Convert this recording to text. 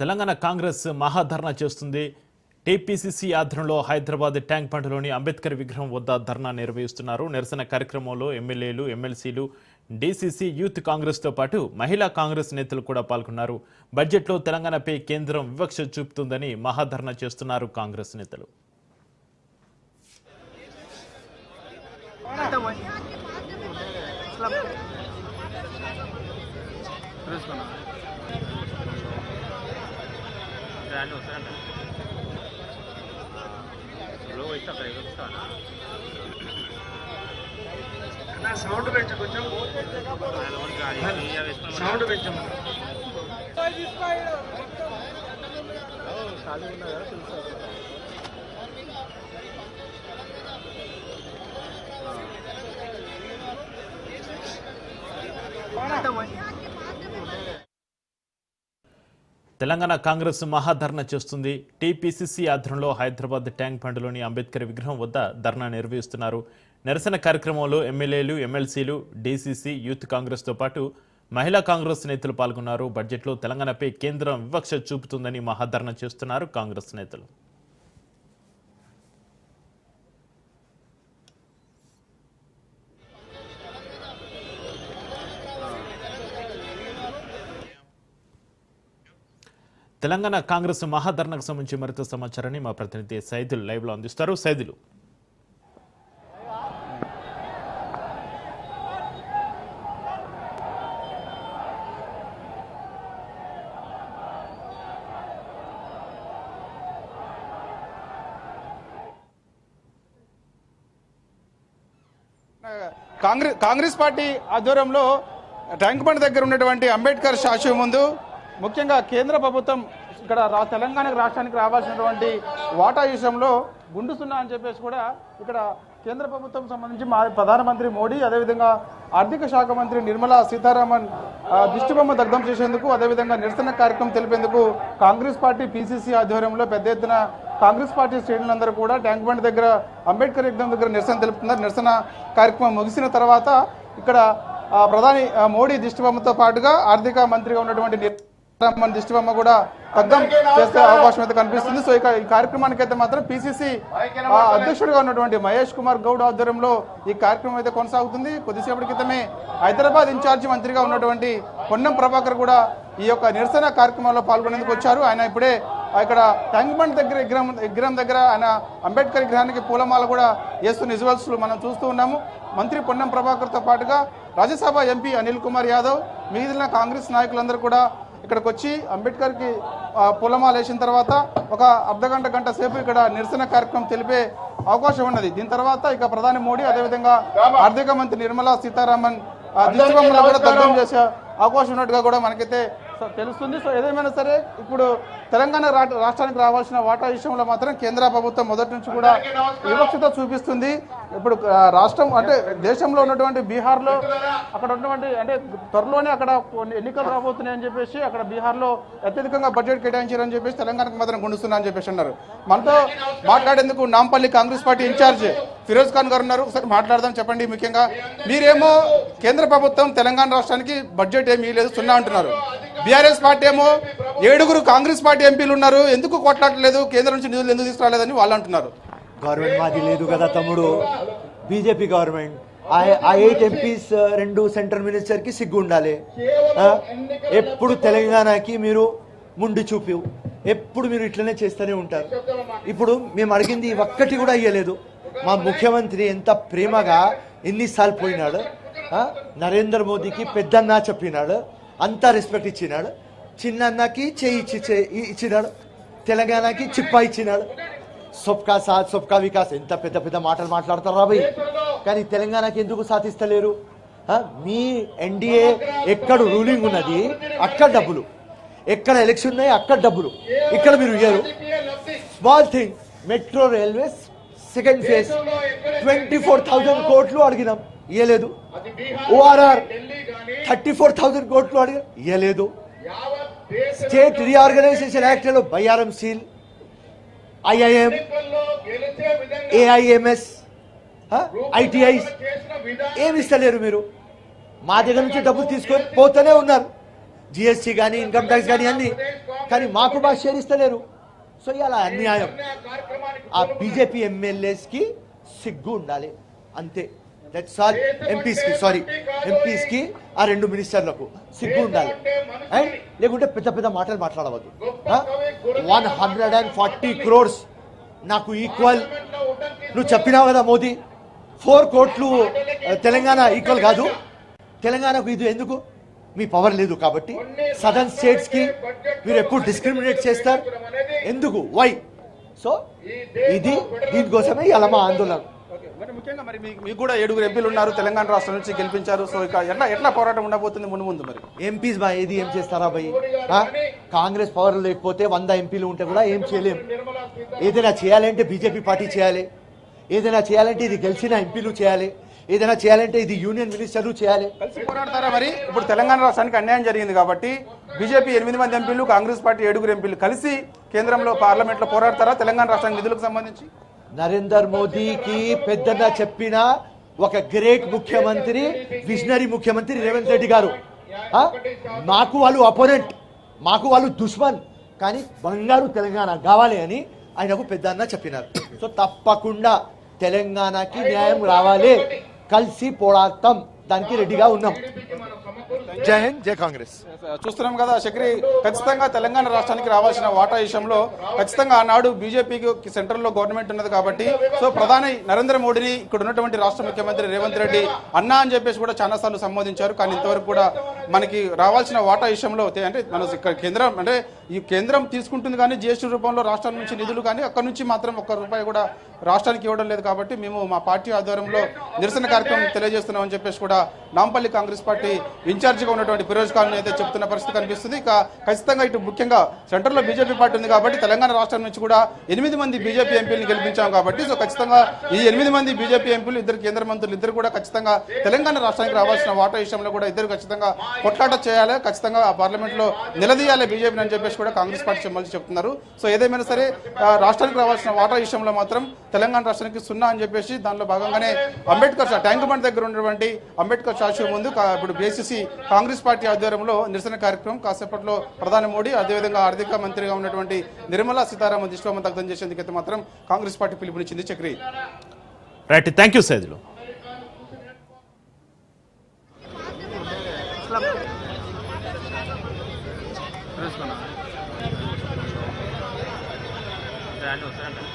తెలంగాణ కాంగ్రెస్ మహాధర్నా చేస్తుంది. టీపీసీసీ ఆధ్వర్యంలో హైదరాబాద్ ట్యాంక్ బండ్లోని అంబేద్కర్ విగ్రహం వద్ద ధర్నా నిర్వహిస్తున్నారు. నిరసన కార్యక్రమంలో ఎమ్మెల్యేలు ఎమ్మెల్సీలు డీసీసీ యూత్ కాంగ్రెస్తో పాటు మహిళా కాంగ్రెస్ నేతలు కూడా పాల్గొన్నారు. బడ్జెట్లో తెలంగాణపై కేంద్రం వివక్ష చూపుతుందని మహాధర్నా చేస్తున్నారు కాంగ్రెస్ నేతలు. తెలుసుకున్నా వస్తాయంట లో ఇస్తే అక్కడ ఎగురుస్తాను నా సౌండ్ పెంచు కొంచెం. సౌండ్ పెంచము తెలంగాణ కాంగ్రెస్ మహాధర్నా చేస్తుంది. టీపీసీసీ ఆధ్వర్యంలో హైదరాబాద్ ట్యాంక్ బండ్లోని అంబేద్కర్ విగ్రహం వద్ద ధర్నా నిర్వహిస్తున్నారు. నిరసన కార్యక్రమంలో ఎమ్మెల్యేలు ఎమ్మెల్సీలు డీసీసీ యూత్ కాంగ్రెస్తో పాటు మహిళా కాంగ్రెస్ నేతలు పాల్గొన్నారు. బడ్జెట్లో తెలంగాణపై కేంద్రం వివక్ష చూపుతుందని మహాధర్నా చేస్తున్నారు కాంగ్రెస్ నేతలు. తెలంగాణ కాంగ్రెస్ మహాధర్నాకు సంబంధించి మరింత సమాచారాన్ని మా ప్రతినిధి సైదులు లైవ్లో అందిస్తారు. సైదులు. కాంగ్రెస్ కాంగ్రెస్ పార్టీ ఆధ్వర్యంలో ట్యాంక్ బండ్ దగ్గర ఉన్నటువంటి అంబేద్కర్ స్టాచ్యూ ముందు ముఖ్యంగా కేంద్ర ప్రభుత్వం ఇక్కడ రా తెలంగాణ రాష్ట్రానికి రావాల్సినటువంటి వాటా విషయంలో గుండు సున్నా అని చెప్పేసి కూడా ఇక్కడ కేంద్ర ప్రభుత్వం సంబంధించి మా ప్రధానమంత్రి మోడీ అదేవిధంగా ఆర్థిక శాఖ మంత్రి నిర్మలా సీతారామన్ దిష్టిబొమ్మ దగ్ధం చేసేందుకు అదేవిధంగా నిరసన కార్యక్రమం తెలిపేందుకు కాంగ్రెస్ పార్టీ పీసీసీ ఆధ్వర్యంలో పెద్ద ఎత్తున కాంగ్రెస్ పార్టీ శ్రేణులందరూ కూడా ట్యాంక్ బండ్ దగ్గర అంబేద్కర్ విగ్రహం దగ్గర నిరసన తెలుపుతున్నారు. నిరసన కార్యక్రమం ముగిసిన తర్వాత ఇక్కడ ప్రధాని మోడీ దిష్టిబొమ్మతో పాటుగా ఆర్థిక మంత్రిగా ఉన్నటువంటి నిర్మలా దిష్టిబొమ్మ కూడా దగ్ధం చేసే అవకాశం అయితే కనిపిస్తుంది. సో ఇక ఈ కార్యక్రమానికి అయితే మాత్రం పిసిసి అధ్యక్షుడిగా ఉన్నటువంటి మహేష్ కుమార్ గౌడ్ ఆధ్వర్యంలో ఈ కార్యక్రమం అయితే కొనసాగుతుంది. కొద్దిసేపటి క్రితమే హైదరాబాద్ ఇన్ఛార్జి మంత్రిగా ఉన్నటువంటి పొన్నం ప్రభాకర్ కూడా ఈ యొక్క నిరసన కార్యక్రమంలో పాల్గొనేందుకు వచ్చారు. ఆయన ఇప్పుడే ఇక్కడ ట్యాంక్ బండ్ దగ్గర విగ్రహం విగ్రహం దగ్గర ఆయన అంబేద్కర్ విగ్రహానికి పూలమాల కూడా వేస్తున్న విజువల్స్ మనం చూస్తూ ఉన్నాము. మంత్రి పొన్నం ప్రభాకర్తో పాటుగా రాజ్యసభ ఎంపీ అనిల్ కుమార్ యాదవ్ మిగిలిన కాంగ్రెస్ నాయకులందరూ కూడా ఇక్కడికి వచ్చి అంబేద్కర్కి పూలమాల వేసిన తర్వాత ఒక అర్ధ గంట గంట సేపు ఇక్కడ నిరసన కార్యక్రమం తెలిపే అవకాశం ఉన్నది. దీని తర్వాత ఇక ప్రధాని మోడీ అదేవిధంగా ఆర్థిక మంత్రి నిర్మలా సీతారామన్ కూడా చేసే అవకాశం ఉన్నట్టుగా కూడా మనకైతే తెలుస్తుంది. సో ఏదేమైనా సరే ఇప్పుడు తెలంగాణ రాష్ట్రానికి రావాల్సిన వాటా విషయంలో మాత్రం కేంద్ర ప్రభుత్వం మొదటి నుంచి కూడా వివక్షత చూపిస్తుంది. ఇప్పుడు రాష్ట్రం అంటే దేశంలో ఉన్నటువంటి బీహార్లో అక్కడ ఉన్నటువంటి అంటే త్వరలోనే అక్కడ కొన్ని ఎన్నికలు రాబోతున్నాయని చెప్పేసి అక్కడ బీహార్లో అత్యధికంగా బడ్జెట్ కేటాయించారని చెప్పేసి తెలంగాణకు మాత్రం గుండుస్తున్నా అని చెప్పేసి అన్నారు. మనతో మాట్లాడేందుకు నాంపల్లి కాంగ్రెస్ పార్టీ ఇన్ఛార్జ్ ఫిరోజ్ ఖాన్ గారు ఉన్నారు. ఒకసారి మాట్లాడదాం చెప్పండి ముఖ్యంగా. మీరేమో కేంద్ర ప్రభుత్వం తెలంగాణ రాష్ట్రానికి బడ్జెట్ ఏమీ లేదు సున్నా అంటున్నారు. బీఆర్ఎస్ పార్టీ ఏమో ఏడుగురు కాంగ్రెస్ పార్టీ ఎంపీలు ఉన్నారు. ఎందుకు కొట్లాడలేదు కేంద్రం నుంచి నిధులు ఎందుకు తీసుకురాలేదని వాళ్ళు అంటున్నారు. గవర్నమెంట్ మాది లేదు కదా తమ్ముడు. బీజేపీ గవర్నమెంట్ ఆ ఎయిట్ ఎంపీస్ రెండు సెంట్రల్ మినిస్టర్కి సిగ్గు ఉండాలి. ఎప్పుడు తెలంగాణకి మీరు ముండి చూపి. ఎప్పుడు మీరు ఇట్లనే చేస్తూనే ఉంటారు. ఇప్పుడు మేము అడిగింది ఒక్కటి కూడా ఇవ్వలేదు మా ముఖ్యమంత్రి ఎంత ప్రేమగా ఎన్నిసార్లు పోయినాడు? నరేంద్ర మోదీకి పెద్దన్నా చెప్పినాడు. అంతా రెస్పెక్ట్ ఇచ్చినాడు. చిన్నన్నకి చేయి ఇచ్చి చేయి ఇచ్చినాడు. తెలంగాణకి చిప్ప ఇచ్చినాడు. సొబ్కా సాత్ సొబ్కా వికాస్. ఎంత పెద్ద పెద్ద మాటలు మాట్లాడతారు రాబోయ్ కానీ తెలంగాణకి ఎందుకు సాధిస్తలేరు? మీ ఎన్డీఏ ఎక్కడ రూలింగ్ ఉన్నది అక్కడ డబ్బులు. ఎక్కడ ఎలక్షన్ ఉన్నాయి అక్కడ డబ్బులు. ఇక్కడ మీరు ఇయ్యరు. Small thing metro railways second phase twenty four thousand కోట్లు అడిగినాం. ఇయ్యలేదు. ఓఆర్ఆర్ థర్టీ ఫోర్ థౌజండ్ కోట్లు అడిగా ఇయ్యలేదు. స్టేట్ రీఆర్గనైజేషన్ యాక్ట్లో Bayyaram steel IIM AIIMS ITIs ఏమి ఇస్తలేరు మీరు? మా దగ్గర నుంచి డబ్బులు తీసుకొని పోతూనే ఉన్నారు. జిఎస్టీ కానీ ఇన్కమ్ ట్యాక్స్ కానీ అన్ని. కానీ మాకు బాగా షేర్ ఇస్తలేరు. సో ఇలా అన్యాయం. ఆ బీజేపీ ఎమ్మెల్యేస్కి సిగ్గు ఉండాలి. అంతే. దట్స్ ఆల్ ఎంపీస్కి సారీ ఎంపీస్కి ఆ రెండు మినిస్టర్లకు సిగ్గు ఉండాలి. అండ్ లేకుంటే పెద్ద పెద్ద మాటలు మాట్లాడవద్దు. One hundred and forty crores నాకు ఈక్వల్ నువ్వు చెప్పినావు కదా మోదీ? ఫోర్ కోట్లు తెలంగాణ ఈక్వల్ కాదు. తెలంగాణకు ఇది ఎందుకు? మీ పవర్ లేదు కాబట్టి. సదర్న్ స్టేట్స్కి మీరు ఎప్పుడు డిస్క్రిమినేట్ చేస్తారు? ఎందుకు? వై సో ఇది దీనికోసమే ఇలా మా ఆందోళన. మరి ముఖ్యంగా మరి మీకు కూడా ఏడుగురు ఎంపీలు ఉన్నారు తెలంగాణ రాష్ట్రం నుంచి గెలిపించారు. సో ఇక ఎట్లా ఎట్లా పోరాటం ఉండబోతుంది ముందు ముందు మరి? ఎంపీస్ బా ఏది ఏం చేస్తారా భయ్? కాంగ్రెస్ పవర్ లేకపోతే వంద ఎంపీలు ఉంటే కూడా ఏం చేయలేం. ఏదైనా చేయాలంటే బీజేపీ పార్టీ చేయాలి. ఏదైనా చేయాలంటే ఇది గెలిచిన ఎంపీలు చేయాలి. ఏదైనా చేయాలంటే ఇది యూనియన్ మినిస్టర్లు చేయాలి. కలిసి పోరాడతారా మరి? ఇప్పుడు తెలంగాణ రాష్ట్రానికి అన్యాయం జరిగింది కాబట్టి బీజేపీ ఎనిమిది మంది ఎంపీలు కాంగ్రెస్ పార్టీ ఏడుగురు ఎంపీలు కలిసి కేంద్రంలో పార్లమెంట్లో పోరాడతారా? తెలంగాణ రాష్ట్రానికి నిధులకు సంబంధించి? నరేందర్ మోదీకి పెద్దన్న చెప్పిన ఒక గ్రేట్ ముఖ్యమంత్రి విజనరీ ముఖ్యమంత్రి రేవంత్ రెడ్డి గారు. మాకు వాళ్ళు అపోనెంట్ మాకు వాళ్ళు దుష్మన్. కానీ బంగారు తెలంగాణ కావాలి అని ఆయనకు పెద్దన్న చెప్పినారు. సో తప్పకుండా తెలంగాణకి న్యాయం రావాలి. కలిసి పోరాడతాం. దానికి రెడీగా ఉన్నాం. జై హింద్ జై కాంగ్రెస్. చూస్తున్నాం కదా చక్రి ఖచ్చితంగా తెలంగాణ రాష్ట్రానికి రావాల్సిన వాటా విషయంలో ఖచ్చితంగా ఆనాడు బీజేపీకి సెంట్రల్లో గవర్నమెంట్ ఉన్నది కాబట్టి సో ప్రధాని నరేంద్ర మోడీని ఇక్కడ ఉన్నటువంటి రాష్ట్ర ముఖ్యమంత్రి రేవంత్ రెడ్డి అన్నా అని చెప్పేసి కూడా చాలా సార్లు సంబోధించారు కానీ ఇంతవరకు కూడా మనకి రావాల్సిన వాటా విషయంలో తే- అంటే మన కేంద్రం అంటే ఈ కేంద్రం తీసుకుంటుంది కానీ జిఎస్టీ రూపంలో రాష్ట్రాల నుంచి నిధులు కానీ అక్కడ నుంచి మాత్రం ఒక్క రూపాయి కూడా రాష్ట్రానికి ఇవ్వడం లేదు కాబట్టి మేము మా పార్టీ ఆధ్వర్యంలో నిరసన కార్యక్రమం తెలియజేస్తున్నామని చెప్పేసి కూడా నాంపల్లి కాంగ్రెస్ పార్టీ ఇన్ఛార్జిగా ఉన్నటువంటి ఫిరోజ్ ఖాన్ అయితే చెప్తున్న పరిస్థితి కనిపిస్తుంది. ఇక ఖచ్చితంగా ఇటు ముఖ్యంగా సెంటర్లో బీజేపీ పార్టీ ఉంది కాబట్టి తెలంగాణ రాష్ట్రం నుంచి కూడా ఎనిమిది మంది బీజేపీ ఎంపీలను గెలిపించాం కాబట్టి సో ఖచ్చితంగా ఈ ఎనిమిది మంది బీజేపీ ఎంపీలు ఇద్దరు కేంద్ర మంత్రులు ఇద్దరు కూడా ఖచ్చితంగా తెలంగాణ రాష్ట్రానికి రావాల్సిన వాటా విషయంలో కూడా ఇద్దరు ఖచ్చితంగా కొట్లాట చేయాలి ఖచ్చితంగా ఆ పార్లమెంట్లో నిలదీయాలి బీజేపీని అని చెప్పేసి కూడా కాంగ్రెస్ పార్టీ సంబంధించి చెప్తున్నారు. సో ఏదేమైనా సరే రాష్ట్రానికి రావాల్సిన వాటా విషయంలో మాత్రం తెలంగాణ రాష్ట్రానికి సున్నా అని చెప్పేసి దానిలో భాగంగానే అంబేద్కర్ ట్యాంక్ బండ్ దగ్గర ఉన్నటువంటి అంబేద్కర్ స్టాచ్యూ ముందు ఇప్పుడు బీసీసీ కాంగ్రెస్ పార్టీ ఆధ్వర్యంలో నిరసన కార్యక్రమం కాసేపట్లో ప్రధాని మోడీ అదేవిధంగా ఆర్థిక మంత్రిగా ఉన్నటువంటి నిర్మలా సీతారామన్ దిష్టిబొమ్మ దగ్ధం చేసేందుకైతే మాత్రం కాంగ్రెస్ పార్టీ పిలుపునిచ్చింది చక్రి. రైట్ థ్యాంక్ యూ సైజులు తెలుసుకున్నా ర్యాలీ